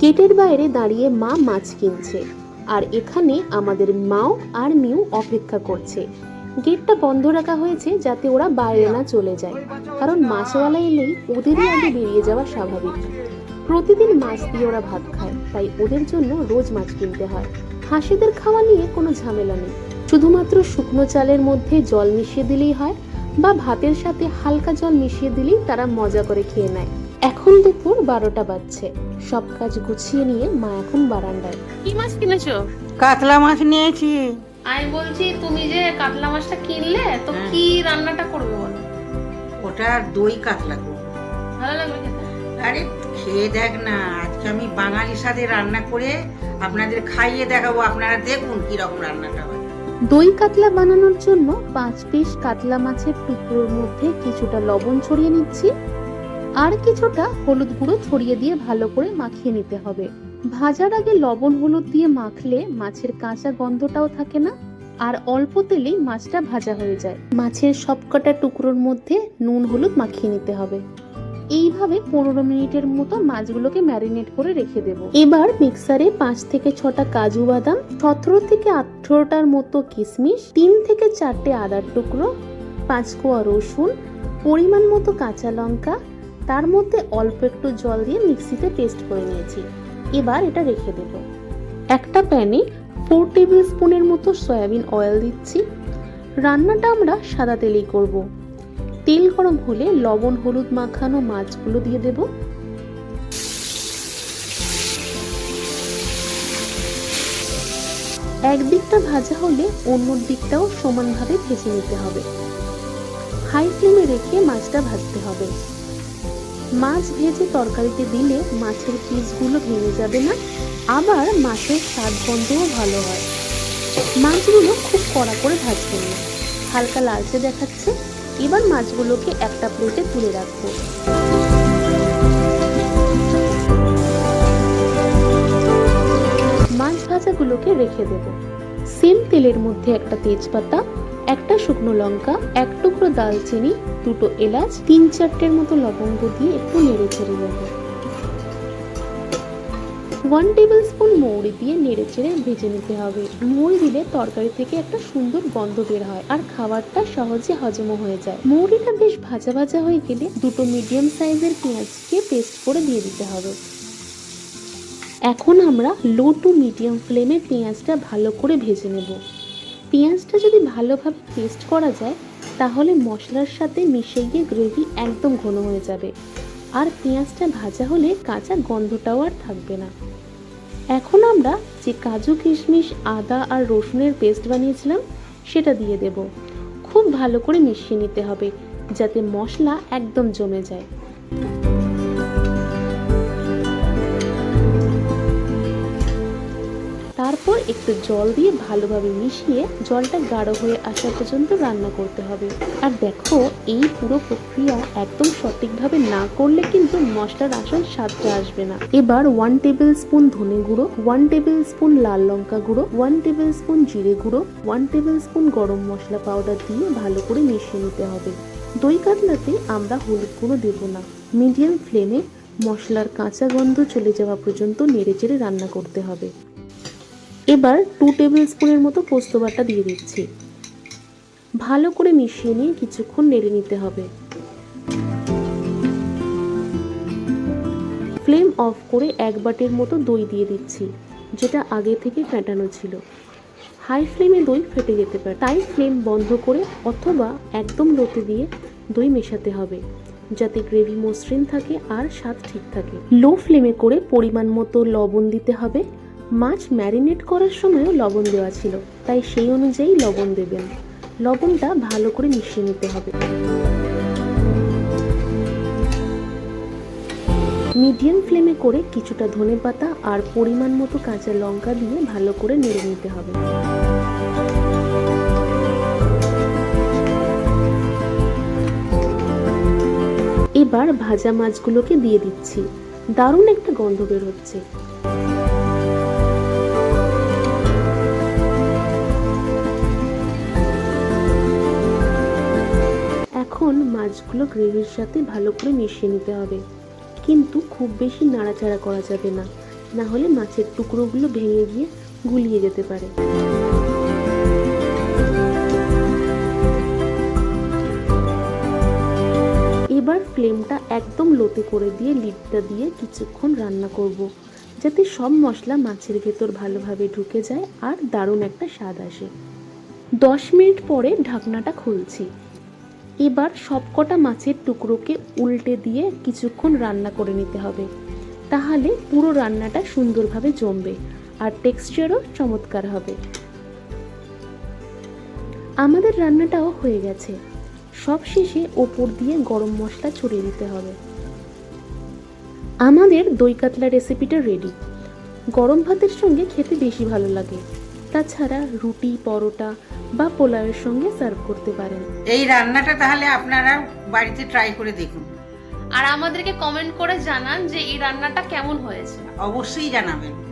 গেটের বাইরে দাঁড়িয়ে মা মাছ কিনছে। আর এখানে আমাদের মাও আর মিউ অপেক্ষা করছে। গেটটা বন্ধ রাখা হয়েছে যাতে ওরা বাইরে না চলে যায়। কারণ মাছওয়ালা এলেই ওদেরই আগে বেরিয়ে যাওয়া স্বাভাবিক। প্রতিদিন মাছ দিয়ে ওরা ভাত খায়, তাই ওদের জন্য রোজ মাছ কিনতে হয়। হাঁসিদের খাওয়া নিয়ে কোনো ঝামেলা নেই। শুধুমাত্র শুকনো চালের মধ্যে জল মিশিয়ে দিলেই হয় বা ভাতের সাথে হালকা জল মিশিয়ে দিলেই তারা মজা করে খেয়ে নেয়। এখন দুপুর বারোটা বাজছে। সব কাজ গুছিয়ে নিয়ে মা এখন বারান্দায়। কি মাছ কিনেছো? কাতলা মাছ নিয়েছি। আমি বলছি তুমি যে কাতলা মাছটা কিনলে তো হ্যাঁ। কি রান্নাটা করবে বলো? ওটা দই কাতলা করব। ভালো লাগবে খেতে? আরে খেয়ে দেখ না। আজকে আমি বাঙালি সাথে রান্না করে আপনাদের খাইয়ে দেখাবো। আপনারা দেখুন কীরকম রান্নাটা হয়। দই কাতলা বানানোর জন্য পাঁচ পিস কাতলা মাছের টুকরোর মধ্যে কিছুটা লবণ ছড়িয়ে নিচ্ছি। আর কিছুটা হলুদ গুঁড়ো ছড়িয়ে দিয়ে ভালো করে মাখিয়ে নিতে হবে। ভাজার আগে লবণ হলুদ দিয়ে মাখলে মাছের কাঁচা গন্ধটাও থাকে না, আর অল্প তেলেই মাছটা ভাজা হয়ে যায়। মাছের সবকটা টুকরোর মধ্যে নুন হলুদ মাখিয়ে নিতে হবে। এইভাবে পনেরো মিনিটের মতো মাছগুলোকে ম্যারিনেট করে রেখে দেব। এবার মিক্সারে পাঁচ থেকে ছটা কাজু বাদাম, সতেরো থেকে আঠেরোটার মতো কিশমিশ, তিন থেকে চারটে আদার টুকরো, পাঁচ কোয়া রসুন, পরিমাণ মতো কাঁচা লঙ্কা তার মধ্যে অল্প একটু জল দিয়ে মিক্সিতে পেস্ট করে নিয়েছি। এবার এটা রেখে দেব। একটা প্যানে ফোর টেবিল স্পুনের মতো সয়াবিন অয়েল দিচ্ছি। রান্নাটা আমরা সাদা তেলেই করব। তেল গরম হলে লবণ, হলুদ মাখানো মাছগুলো দিয়ে দেব। একদিকটা ভাজা হলে অন্য দিকটাও সমানভাবে ভেজে নিতে হবে। হাই ফ্লেমে রেখে মাছটা ভাজতে হবে। মাছ ভেজে তরকারিতে দিলে মাছের পিসগুলো ভেঙে যাবে না, আবার মাছের স্বাদ গন্ধও ভালো হয়। মাছগুলো খুব কড়া করে ভাজবেন না। হালকা লালচে দেখাচ্ছে, এবার মাছগুলোকে একটা প্লেটে তুলে রাখব। মাছ ভাজাগুলোকে রেখে দেব। সেম তেলের মধ্যে একটা তেজপাতা একটা শুকনো লঙ্কা, এক টুকরো দালচিনি দুটো এলাচ, তিন চারটের মতো লবঙ্গ দিয়ে একটু নেড়ে চেড়ে দেবো ওয়ান টেবিল স্পুন মৌরি দিয়ে নেড়ে চেড়ে ভেজে নিতে হবে। মৌরি দিলে তরকারি থেকে একটা সুন্দর গন্ধ বের হয় আর খাবারটা সহজে হজমও হয়ে যায়। মৌরিটা বেশ ভাজা ভাজা হয়ে গেলে দুটো মিডিয়াম সাইজের পেঁয়াজকে পেস্ট করে দিয়ে দিতে হবে। এখন আমরা লো টু মিডিয়াম ফ্লেমে পেঁয়াজটা ভালো করে ভেজে নেব। পেঁয়াজটা যদি ভালোভাবে পেস্ট করা যায়, তাহলে মশলার সাথে মিশে গিয়ে গ্রেভি একদম ঘন হয়ে যাবে। আর পেঁয়াজটা ভাজা হলে কাঁচা গন্ধটাও আর থাকবে না। এখন আমরা যে কাজু কিশমিশ, আদা আর রসুনের পেস্ট বানিয়েছিলাম, সেটা দিয়ে দেব। খুব ভালো করে মিশিয়ে নিতে হবে, যাতে মশলা একদম জমে যায়। একটু জল দিয়ে ভালোভাবে মিশিয়ে জলটা গাঢ় হয়ে আসা পর্যন্ত রান্না করতে হবে। আর দেখো, এই পুরো প্রক্রিয়া একদম সঠিকভাবে না করলে কিন্তু মশলার আসল স্বাদটা আসবে না। এবার ওয়ান টেবিল স্পুন ধনে গুঁড়ো ওয়ান টেবিল স্পুন লাল লঙ্কা গুঁড়ো ওয়ান টেবিল স্পুন জিরে গুঁড়ো ওয়ান টেবিল স্পুন গরম মশলা পাউডার দিয়ে ভালো করে মিশিয়ে নিতে হবে। দই কাতলাতে আমরা হলুদ গুঁড়ো দেবো না। মিডিয়াম ফ্লেমে মশলার কাঁচা গন্ধ চলে যাওয়া পর্যন্ত নেড়েচেড়ে রান্না করতে হবে। এবার টু টেবিল স্পুনের মতো পোস্ত বাটা দিয়ে দিচ্ছি। ভালো করে মিশিয়ে নিয়ে কিছুক্ষণ নেড়ে নিতে হবে। ফ্লেম অফ করে এক বাটির মতো দই দিয়ে দিচ্ছি, যেটা আগে থেকে ফেটানো ছিল। হাই ফ্লেমে দই ফেটে যেতে পারে, তাই ফ্লেম বন্ধ করে অথবা একদম লোতে দিয়ে দই মেশাতে হবে, যাতে গ্রেভি মসৃণ থাকে আর স্বাদ ঠিক থাকে। লো ফ্লেমে করে পরিমাণ মতো লবণ দিতে হবে মাছ ম্যারিনেট করার সময়ও লবণ দেওয়া ছিল, তাই সেই অনুযায়ী লবণ দেবেন। লবণটা ভালো করে মিশিয়ে নিতে হবে। মিডিয়াম ফ্লেমে করে কিছুটা ধনে পাতা আর পরিমাণ মতো কাঁচা লঙ্কা দিয়ে ভালো করে নেড়ে নিতে হবে। এবার ভাজা মাছগুলোকে দিয়ে দিচ্ছি। দারুণ একটা গন্ধ বের হচ্ছে। এখন মাছগুলো গ্রেভির সাথে ভালো করে মিশিয়ে নিতে হবে। কিন্তু খুব বেশি নাড়াচাড়া করা যাবে না। না হলে মাছের টুকরোগুলো ভেঙে গিয়ে গুলিয়ে যেতে পারে। এবার ফ্লেমটা একদম লোতে করে দিয়ে লিডটা দিয়ে কিছুক্ষণ রান্না করব। যাতে সব মশলা মাছের ভেতর ভালোভাবে ঢুকে যায় আর দারুণ একটা স্বাদ আসে। দশ মিনিট পরে ঢাকনাটা খুলছি। এবার সবকটা মাছের টুকরোকে উল্টে দিয়ে কিছুক্ষণ রান্না করে নিতে হবে। তাহলে পুরো রান্নাটা সুন্দরভাবে জমবে আর টেক্সচারও চমৎকার হবে। আমাদের রান্নাটাও হয়ে গেছে। সব শেষে ওপর দিয়ে গরম মশলা ছড়িয়ে দিতে হবে। আমাদের দই কাতলা রেসিপিটা রেডি গরম ভাতের সঙ্গে খেতে বেশি ভালো লাগে। তাছাড়া রুটি পরোটা বা পোলাওয়ের সঙ্গে সার্ভ করতে পারেন। এই রান্নাটা তাহলে আপনারা বাড়িতে ট্রাই করে দেখুন। আর আমাদেরকে কমেন্ট করে জানান যে এই রান্নাটা কেমন হয়েছে। অবশ্যই জানাবেন।